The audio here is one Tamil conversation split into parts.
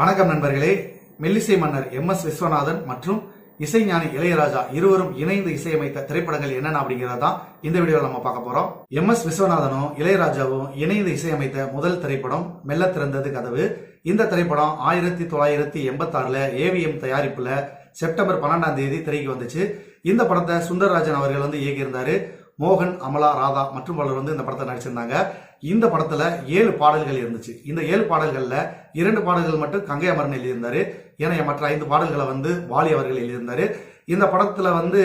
வணக்கம் நண்பர்களே. மெல்லிசை மன்னர் எம் எஸ் விஸ்வநாதன் மற்றும் இசைஞானி இளையராஜா இருவரும் இணைந்து இசையமைத்த திரைப்படங்கள் என்னென்ன அப்படிங்கறத இந்த வீடியோவில் நம்ம பார்க்க போறோம். எம் எஸ் விஸ்வநாதனும் இளையராஜாவும் இணைந்து இசையமைத்த முதல் திரைப்படம் மெல்ல திறந்தது கதவு. இந்த திரைப்படம் ஆயிரத்தி தொள்ளாயிரத்தி எண்பத்தி ஆறுல ஏவிஎம் தயாரிப்புல செப்டம்பர் பன்னெண்டாம் தேதி திரைக்கு வந்துச்சு. இந்த படத்தை சுந்தரராஜன் அவர்கள் வந்து இயக்கியிருந்தாரு. மோகன் அமலா ராதா மற்றும் பலர் வந்து இந்த படத்தை நடிச்சிருந்தாங்க. இந்த படத்துல ஏழு பாடல்கள் இருந்துச்சு. இந்த ஏழு பாடல்கள்ல இரண்டு பாடல்கள் மட்டும் கங்கை அமரன் எழுதியிருந்தாரு ஏன்னா மற்ற ஐந்து பாடல்களை வந்து வாலி அவர்கள் எழுதியிருந்தாரு இந்த படத்துல வந்து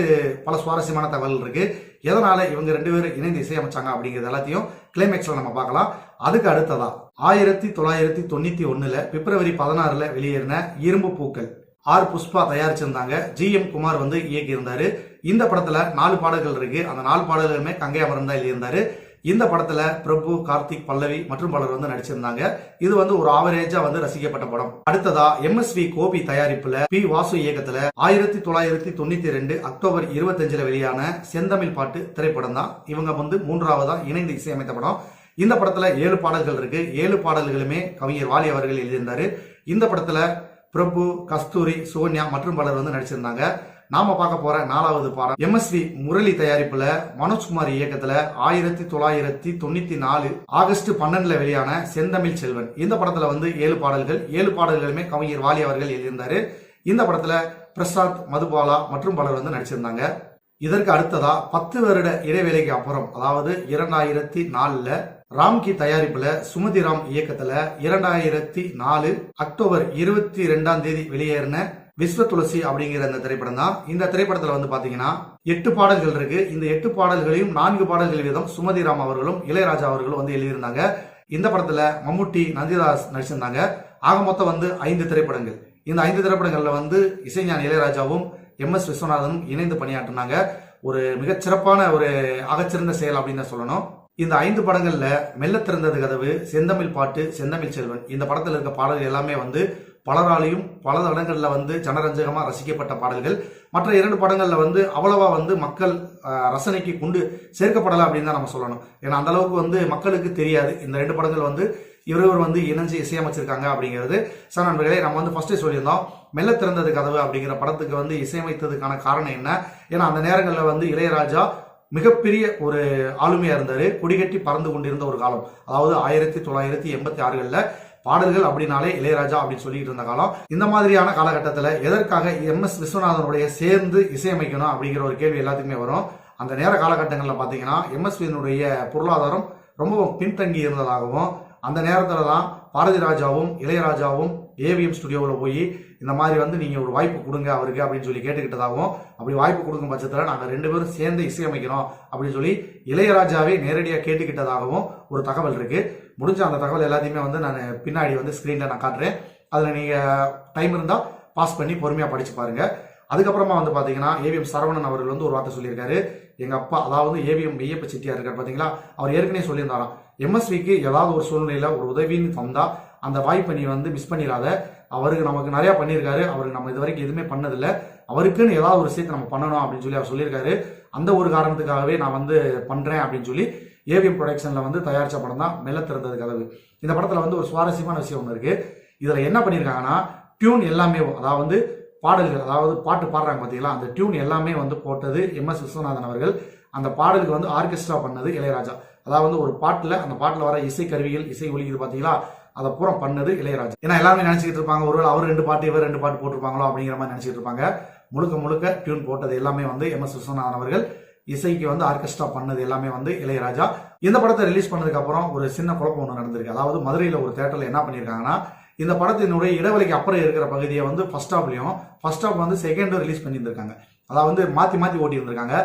பல சுவாரஸ்யமான தகவல் இருக்கு. எதனால இவங்க ரெண்டு பேரும் இணைந்து இசையமைச்சாங்க அப்படிங்கிறது எல்லாத்தையும் கிளைமேக்ஸ்ல நம்ம பார்க்கலாம். அதுக்கு அடுத்ததா ஆயிரத்தி தொள்ளாயிரத்தி தொண்ணூத்தி ஒண்ணுல பிப்ரவரி பதினாறுல வெளியேறின இரும்பு பூக்கள். ஆர் புஷ்பா தயாரிச்சிருந்தாங்க. ஜி எம் குமார் வந்து இயக்கியிருந்தாரு. இந்த படத்துல நாலு பாடல்கள் இருக்கு. அந்த நாலு பாடல்களுமே கங்கை அமரன் தான் எழுதியிருந்தாரு. இந்த படத்துல பிரபு கார்த்திக் பல்லவி மற்றும் பலர் வந்து நடிச்சிருந்தாங்க. இது வந்து ஒரு ஆவரேஜா வந்து ரசிக்கப்பட்ட படம். அடுத்ததா எம் எஸ் வி கோபி தயாரிப்புல பி வாசு இயக்கத்துல ஆயிரத்தி தொள்ளாயிரத்தி தொண்ணூத்தி ரெண்டு அக்டோபர் இருபத்தஞ்சுல வெளியான செந்தமிழ் பாட்டு திரைப்படம் தான் இவங்க வந்து மூன்றாவதா இணைந்து இசையமைத்த படம். இந்த படத்துல ஏழு பாடல்கள் இருக்கு. ஏழு பாடல்களுமே கவிஞர் வாலி அவர்கள் எழுதியிருந்தாரு. இந்த படத்துல பிரபு கஸ்தூரி சோனியா மற்றும் பலர் வந்து நடிச்சிருந்தாங்க. நாம பார்க்க போற நாலாவது பாடம் எம்எஸ்வி முரளி தயாரிப்புல மனோஜ்குமார் இயக்கத்துல ஆயிரத்தி தொள்ளாயிரத்தி தொண்ணூத்தி நாலு ஆகஸ்ட் பன்னெண்டுல வெளியான செந்தமிழ் செல்வன். இந்த படத்துல வந்து ஏழு பாடல்கள் ஏழு பாடல்களுமே கவிஞர் வாலி அவர்கள் எழுதியிருந்தாரு. இந்த படத்துல பிரசாத் மதுபாலா மற்றும் பலர் வந்து நடிச்சிருந்தாங்க. இதற்கு அடுத்ததா பத்து வருட இடைவேளைக்கு அப்புறம் அதாவது இரண்டாயிரத்தி நாலுல ராம்கி தயாரிப்புல சுமதி ராம் இயக்கத்துல இரண்டாயிரத்தி நாலு அக்டோபர் இருபத்தி ரெண்டாம் தேதி வெளியேறின விஸ்வ துளசி அப்படிங்கிற அந்த திரைப்படம் தான். இந்த திரைப்படத்துல வந்து பாத்தீங்கன்னா எட்டு பாடல்கள் இருக்கு. இந்த எட்டு பாடல்களையும் நான்கு பாடல்கள் வீதம் சுமதி ராம் அவர்களும் இளையராஜா அவர்களும் வந்து எழுதியிருந்தாங்க. இந்த படத்துல மம்முட்டி நந்திதாஸ் நடிச்சிருந்தாங்க. ஆக மொத்தம் வந்து ஐந்து திரைப்படங்கள். இந்த ஐந்து திரைப்படங்கள்ல வந்து இசைஞான இளையராஜாவும் எம் எஸ் விஸ்வநாதனும் இணைந்து பணியாற்றினாங்க. ஒரு மிகச்சிறப்பான ஒரு அகச்சிறந்த செயல் அப்படின்னு சொல்லணும். இந்த ஐந்து படங்கள்ல மெல்ல திறந்தது கதவு செந்தமிழ் பாட்டு செந்தமிழ் செல்வன். இந்த படத்தில் இருக்க பாடல்கள் எல்லாமே வந்து பலராலையும் பல இடங்களில் வந்து ஜனரஞ்சகமாக ரசிக்கப்பட்ட பாடல்கள். மற்ற இரண்டு படங்களில் வந்து அவ்வளவா வந்து மக்கள் ரசனைக்கு கொண்டு சேர்க்கப்படலை அப்படின்னு தான் நம்ம சொல்லணும். ஏன்னா அந்த அளவுக்கு வந்து மக்களுக்கு தெரியாது. இந்த ரெண்டு படங்கள் வந்து இவரவர் வந்து இணைஞ்சு இசையமைச்சிருக்காங்க அப்படிங்கிறது. சார் நண்பர்களே நம்ம வந்து ஃபர்ஸ்டே சொல்லியிருந்தோம். மெல்ல திறந்தது கதவு அப்படிங்கிற படத்துக்கு வந்து இசையமைத்ததுக்கான காரணம் என்ன? ஏன்னா அந்த நேரங்களில் வந்து இளையராஜா மிகப்பெரிய ஒரு ஆளுமையா இருந்தாரு. கொடிகட்டி பறந்து கொண்டிருந்த ஒரு காலம். அதாவது ஆயிரத்தி தொள்ளாயிரத்தி எண்பத்தி ஆறுகளில் பாடல்கள் அப்படின்னாலே இளையராஜா அப்படின்னு சொல்லிட்டு இருந்த காலம். இந்த மாதிரியான காலகட்டத்தில் எதற்காக எம் எஸ் விஸ்வநாதனுடைய சேர்ந்து இசையமைக்கணும் அப்படிங்கிற ஒரு கேள்வி எல்லாத்துக்குமே வரும். அந்த நேர காலகட்டங்களில் பார்த்தீங்கன்னா எம்எஸ்வியினுடைய பொருளாதாரம் ரொம்ப பின்தங்கி இருந்ததாகவும் அந்த நேரத்தில் தான் பாரதி ராஜாவும் இளையராஜாவும் ஏவிஎம் ஸ்டுடியோவில் போய் இந்த மாதிரி வந்து நீங்கள் ஒரு வாய்ப்பு கொடுங்க அவருக்கு அப்படின்னு சொல்லி கேட்டுக்கிட்டதாகவும் அப்படி வாய்ப்பு கொடுக்கும் பட்சத்தில் நாங்கள் ரெண்டு பேரும் சேர்ந்து இசையமைக்கிறோம் அப்படின்னு சொல்லி இளையராஜாவே நேரடியாக கேட்டுக்கிட்டதாகவும் ஒரு தகவல் இருக்குது முடிஞ்ச அந்த தகவல் எல்லாத்தையுமே வந்து நான் பின்னாடி வந்து ஸ்க்ரீனில் நான் காட்டுறேன். அதில் நீங்கள் டைம் இருந்தால் பாஸ் பண்ணி பொறுமையாக படித்து பாருங்க. அதுக்கப்புறமா வந்து பார்த்தீங்கன்னா ஏவிஎம் சரவணன் அவர்கள் வந்து ஒரு வார்த்தை சொல்லியிருக்காரு. எங்கள் அப்பா அதாவது ஏவிஎம் மெய்யப்ப செட்டியார் இருக்கார் பார்த்தீங்களா அவர் ஏற்கனவே சொல்லியிருந்தாராம். எம்எஸ்விக்கு ஏதாவது ஒரு சூழ்நிலையில் ஒரு உதவின்னு தந்தால் அந்த வாய்ப்பை நீ வந்து மிஸ் பண்ணிடாத. அவருக்கு நமக்கு நிறையா பண்ணியிருக்காரு. அவருக்கு நம்ம இது வரைக்கும் எதுவுமே பண்ணதில்லை. அவருக்குன்னு ஏதாவது ஒரு விஷயத்தை நம்ம பண்ணணும் அப்படின்னு சொல்லி அவர் சொல்லியிருக்காரு. அந்த ஒரு காரணத்துக்காகவே நான் வந்து பண்ணுறேன் அப்படின்னு சொல்லி ஏவிஎம் ப்ரொடக்ஷனில் வந்து தயாரித்த படம் தான் மெல்ல திறந்தது கதவு. இந்த படத்தில் வந்து ஒரு சுவாரஸ்யமான விஷயம் ஒன்று இருக்குது இதில் என்ன பண்ணியிருக்காங்கன்னா டியூன் எல்லாமே அதாவது வந்து பாடல்கள் அதாவது பாட்டு பாடுறாங்க பார்த்தீங்களா அந்த டியூன் எல்லாமே வந்து போட்டது எம் எஸ் விஸ்வநாதன் அவர்கள். அந்த பாடலுக்கு வந்து ஆர்கெஸ்ட்ரா பண்ணது இளையராஜா. அதாவது ஒரு பாட்டில் அந்த பாட்டில் வர இசை கருவிகள் இசை ஒலிகள் பார்த்தீங்களா அதை பூரா பண்ணது இளையராஜா. ஏன்னா எல்லாமே நினச்சிக்கிட்டு இருப்பாங்க ஒருவேளை அவர் ரெண்டு பாட்டு இவர் ரெண்டு பாட்டு போட்டிருப்பாங்களோ அப்படிங்கிற மாதிரி நினச்சிட்டு இருப்பாங்க. முழுக்க முழுக்க டியூன் போட்டது எல்லாமே வந்து எம் எஸ் விஸ்வநாதன் அவர்கள். இசைக்கு வந்து ஆர்கெஸ்ட்ரா பண்ணது எல்லாமே வந்து இளையராஜா. இந்த படத்தை ரிலீஸ் பண்ணதுக்கு அப்புறம் ஒரு சின்ன குழப்பம் ஒன்று நடந்திருக்கு. அதாவது மதுரையில் ஒரு தேட்டரில் என்ன பண்ணியிருக்காங்கன்னா இந்த படத்தினுடைய இடைவெளிக்கு அப்புறம் இருக்கிற பகுதியை வந்து ஃபர்ஸ்ட் ஹாப்லையும் ஃபர்ஸ்ட் ஹாப் வந்து செகண்டும் ரிலீஸ் பண்ணியிருந்திருக்காங்க. அதாவது வந்து மாற்றி மாற்றி ஓட்டி இருந்திருக்காங்க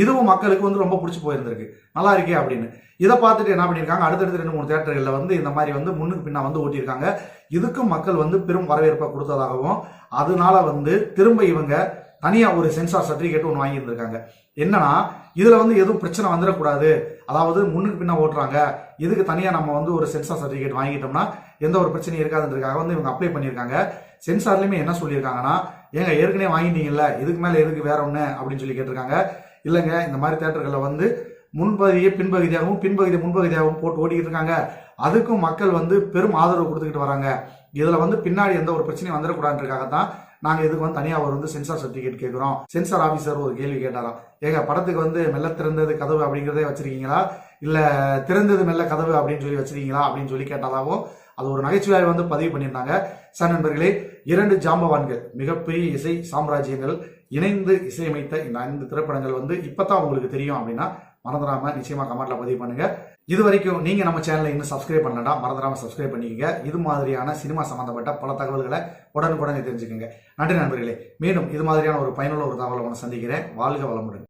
இதுவும் மக்களுக்கு வந்து ரொம்ப பிடிச்சி போயிருந்திருக்கு. நல்லா இருக்கே அப்படின்னு. இதை பார்த்துட்டு என்ன பண்ணியிருக்காங்க? அடுத்தடுத்து ரெண்டு மூணு தேட்டர்களில் வந்து இந்த மாதிரி வந்து முன்னுக்கு பின்னா வந்து ஓட்டியிருக்காங்க. இதுக்கும் மக்கள் வந்து பெரும் வரவேற்பை கொடுத்ததாகவும் அதனால வந்து திரும்ப இவங்க தனியாக ஒரு சென்சார் சர்டிஃபிகேட் ஒன்று வாங்கியிருந்திருக்காங்க. என்னன்னா இதில் வந்து எதுவும் பிரச்சனை வந்துடக்கூடாது. அதாவது முன்னுக்கு பின்ன ஓட்டுறாங்க. இதுக்கு தனியாக நம்ம வந்து ஒரு சென்சார் சர்டிஃபிகேட் வாங்கிட்டோம்னா எந்த ஒரு பிரச்சனையும் இருக்காதுன்றதுக்காக வந்து இவங்க அப்ளை பண்ணியிருக்காங்க. சென்சார்லேயுமே என்ன சொல்லியிருக்காங்கன்னா ஏங்க ஏற்கனவே வாங்கிட்டீங்கல்ல இதுக்கு மேலே எதுக்கு வேற ஒன்று அப்படின்னு சொல்லி கேட்டிருக்காங்க. இல்லைங்க இந்த மாதிரி தேட்டர்களில் வந்து முன்பகுதியை பின்பகுதியாகவும் பின்பகுதியை முன்பகுதியாகவும் போட்டு ஓடிக்கிட்டு இருக்காங்க. அதுக்கும் மக்கள் வந்து பெரும் ஆதரவு கொடுத்துக்கிட்டு வராங்க. இதுல வந்து பின்னாடி எந்த ஒரு பிரச்சனையும் வந்துடக்கூடாதுன்றதுக்காக தான் நாங்க இதுக்கு வந்து தனியா ஒரு வந்து சென்சார் சர்டிபிகேட் கேட்கிறோம் சென்சார் ஆபீசர் ஒரு கேள்வி கேட்டாராம். ஏங்க படத்துக்கு வந்து மெல்ல திறந்தது கதவு அப்படிங்கிறதே வச்சிருக்கீங்களா? இல்ல திறந்தது மெல்ல கதவு அப்படின்னு சொல்லி வச்சிருக்கீங்களா அப்படின்னு சொல்லி கேட்டாலாவும் அது ஒரு நகைச்சுவையாக வந்து பதிவு பண்ணியிருந்தாங்க. சார் நண்பர்களே இரண்டு ஜாம்பவான்கள் மிகப்பெரிய இசை சாம்ராஜ்யங்கள் இணைந்து இசையமைத்த இந்த ஐந்து திரைப்படங்கள் வந்து இப்பதான் உங்களுக்கு தெரியும் அப்படின்னா மறந்துடாம நிச்சயமா கமெண்ட்ல பதிவு பண்ணுங்க. இது வரைக்கும் நீங்கள் நம்ம சேனலை இன்னும் சப்ஸ்கிரைப் பண்ணலடா மறந்துடாமல் சப்ஸ்கிரைப் பண்ணிக்கங்க. இது மாதிரியான சினிமா சம்மந்தப்பட்ட பல தகவல்களை உடனுக்குடனே தெரிஞ்சுக்கங்க. நன்றி நண்பர்களே. மீண்டும் இது மாதிரியான ஒரு பயனுள்ள ஒரு தகவலை ஒன்று சந்திக்கிறேன். வாழ்க வளமுடன்.